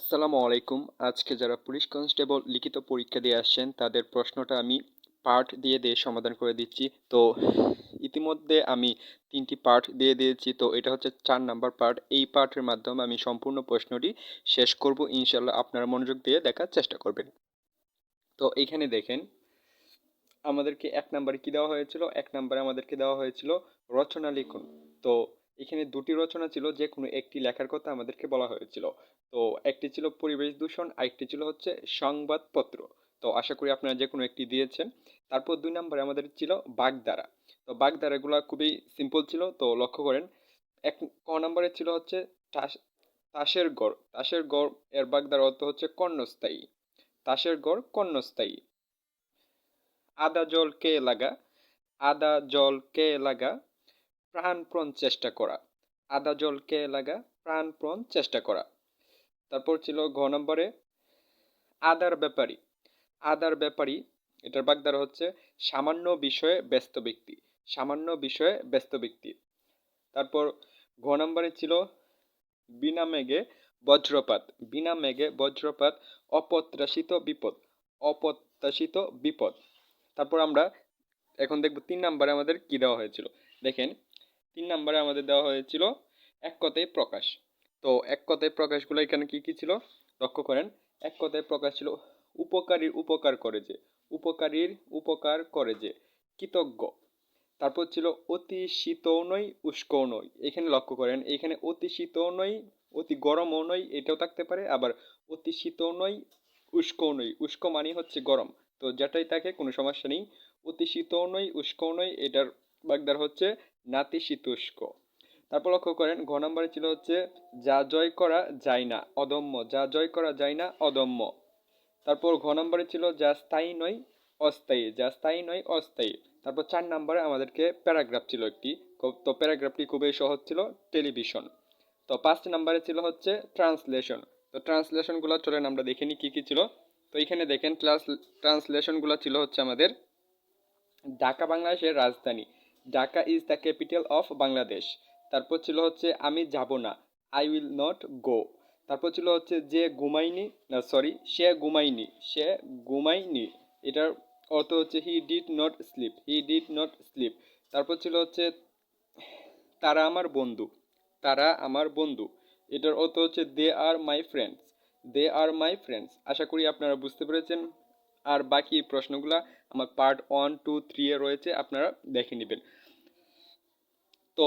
আসসালামু আলাইকুম। আজকে যারা পুলিশ কনস্টেবল লিখিত পরীক্ষা দিয়ে আসছেন, তাদের প্রশ্নটা আমি পার্ট দিয়ে দিয়ে সমাধান করে দিচ্ছি। তো ইতিমধ্যে আমি তিনটি পার্ট দিয়ে দিয়েছি। তো এটা হচ্ছে চার নাম্বার পার্ট। এই পার্টের মাধ্যমে আমি সম্পূর্ণ প্রশ্নটি শেষ করব। ইনশাল্লাহ আপনারা মনোযোগ দিয়ে দেখার চেষ্টা করবেন। তো এখানে দেখেন, আমাদেরকে এক নাম্বারে কি দেওয়া হয়েছিল? এক নাম্বারে আমাদেরকে দেওয়া হয়েছিল রচনা লিখুন। তো এখানে দুটি রচনা ছিল, যে কোনো একটি লেখার কথা আমাদেরকে বলা হয়েছিল। তো একটি ছিল পরিবেশ দূষণ, আরেকটি ছিল হচ্ছে সংবাদপত্র। তো আশা করি আপনারা যে কোনো একটি দিয়েছেন। তারপর দুই নম্বরে আমাদের ছিল বাগধারা। তো বাগধারাগুলো খুবই সিম্পল ছিল, তো লক্ষ্য করেন, এক ক নম্বরে ছিল হচ্ছে তাস, তাসের গড়। তাসের গড়, এর বাগধারা অর্থ হচ্ছে কর্ণস্থায়ী। তাসের গড় কর্ণস্থায়ী। আদা জল কে লাগা? আদা জল কে লাগা? প্রাণপণ চেষ্টা করা। আদা জলকে লাগা প্রাণপণ চেষ্টা করা। তারপর ছিল ঘ নম্বরে আদার ব্যাপারী। আদার ব্যাপারী, এটার বাগদার হচ্ছে সামান্য বিষয়ে ব্যস্ত ব্যক্তি। সামান্য বিষয়ে ব্যস্ত ব্যক্তি। তারপর ঘ নম্বরে ছিল বিনা মেঘে বজ্রপাত। বিনা মেঘে বজ্রপাত, অপ্রত্যাশিত বিপদ। অপ্রত্যাশিত বিপদ। তারপর আমরা এখন দেখব তিন নম্বরে আমাদের কি দেওয়া হয়েছিল। দেখেন তিন নম্বরে আমাদের দেওয়া হয়েছিল এক কথায় প্রকাশ। তো এক কথায় প্রকাশগুলো এখানে কি কি ছিল? লক্ষ্য করেন, এক কথায় প্রকাশ ছিল উপকারীর উপকার করে যে, উপকারীর উপকার করে যে, কৃতজ্ঞ। তারপর ছিল অতি শীতও নয়, উষ্কও নয়। এখানে লক্ষ্য করেন, এখানে অতি শীতও নয়, অতি গরমও নয়, এটাও থাকতে পারে। আবার অতি শীতও নয়, উষ্কও নয়। উষ্ক মানে হচ্ছে গরম। তো যেটাই থাকে, কোনো সমস্যা নেই। অতি শীতও নয়, উষ্কও নয়, এটার বাগদার হচ্ছে নাতিশীতোষ্ক। তারপর লক্ষ্য করেন, ঘ নম্বরে ছিল হচ্ছে, যা জয় করা যায় না, অদম্য। যা জয় করা যায় না, অদম্য। তারপর ঘ নম্বরে ছিল, যা স্থায়ী নয়, অস্থায়ী। যা স্থায়ী নয়, অস্থায়ী। তারপর চার নম্বরে আমাদেরকে প্যারাগ্রাফ ছিল একটি। তো প্যারাগ্রাফটি খুবই সহজ ছিল, টেলিভিশন। তো পাঁচ নম্বরে ছিল হচ্ছে, ট্রান্সলেশন। তো ট্রান্সলেশনগুলো চলেন আমরা দেখে নিই কী কী ছিল। তো এখানে দেখেন ট্রান্স ট্রান্সলেশনগুলো ছিল হচ্ছে আমাদের ঢাকা, বাংলাদেশের রাজধানী। Dhaka is the capital of Bangladesh তারপর ছিল হচ্ছে, আমি যাব না আই উইল নট গো তারপর ছিল হচ্ছে, যে ঘুমাইনি না সরি সে ঘুমাইনি সে ঘুমাইনি এটার অর্থ হচ্ছে he did not sleep he did not sleep তারপর ছিল হচ্ছে, তারা আমার বন্ধু, তারা আমার বন্ধু। এটার অর্থ হচ্ছে দে আর my friends they R my friends আশা করি আপনারা বুঝতে পেরেছেন। আর বাকি প্রশ্নগুলো আমার পার্ট ওয়ান টু থ্রি এ রয়েছে আপনারা দেখে নেবেন। তো